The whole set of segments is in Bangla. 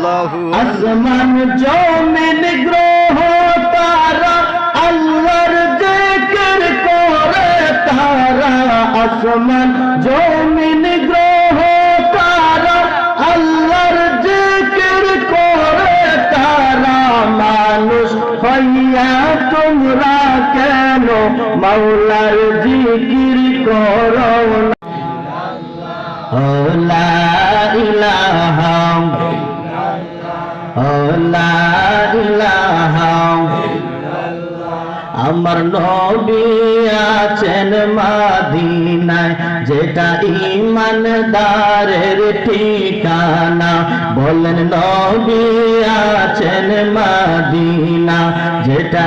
अल्लाह। अजमन जो मैं में हो तारा अल्वर ज़िक्र करे तारा। अजमन जो मैं में हो तारा अल्वर ज़िक्र करे तारा। मानुष भैया तुमरा केनो मौलार ज़िक्र करो। ला इलाहा আমার নবী আছেন মাদিনায়, যেটা ইমানদারের ঠিকানা। বলেন নবী আছেন মাদিনা, যেটা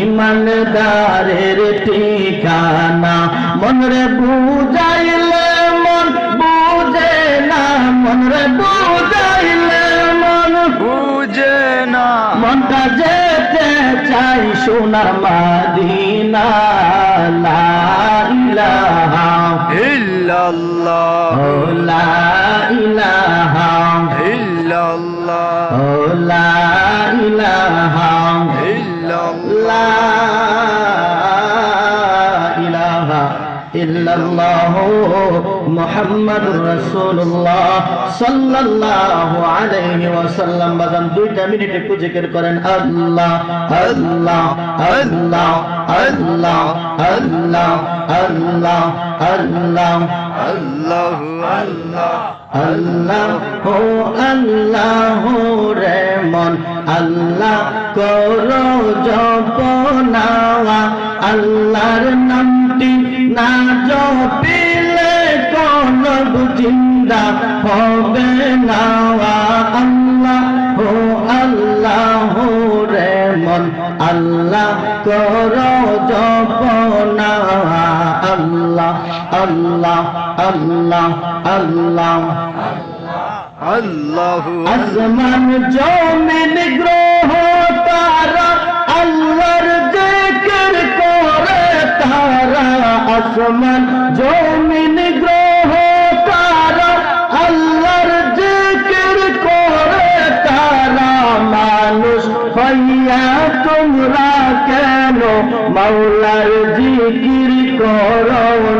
ইমানদারের ঠিকানা। মনরে বুঝাইলে সোনার মাদিনা লা ইলাহা ইল্লাল্লাহ। লা ইলাহা ইল্লাল্লাহ। লা ইলাহা ইল্লাল্লাহ। ইল্লাল্লাহু মুহাম্মাদুর রাসূলুল্লাহ সাল্লাল্লাহু আলাইহি ওয়াসাল্লাম। বাজান দুইটা মিনিট একটু জিকির করেন। আল্লাহ আল্লাহ আল্লাহ আল্লাহ আল্লাহ আল্লাহ আল্লাহ আল্লাহ আল্লাহ। আল্লাহ আল্লাহ রে মন। আল্লাহ করো জপনা আল্লাহর নাম না জপিলে কোন জিন্দা হবে না আল্লাহ হো আল্লাহ রে মন আল্লাহ করো জপনা আল্লাহ আল্লাহ আল্লাহ আল্লাহ। আল্লাহু আসমান জমিন গ্রহ তারা আল্লাহর আসমান, জমিন, গ্রহ, তারা আল্লাহর জিকির করে, তারা মানুষ হইয়া তোমরা কেন মাওলার জিকির করো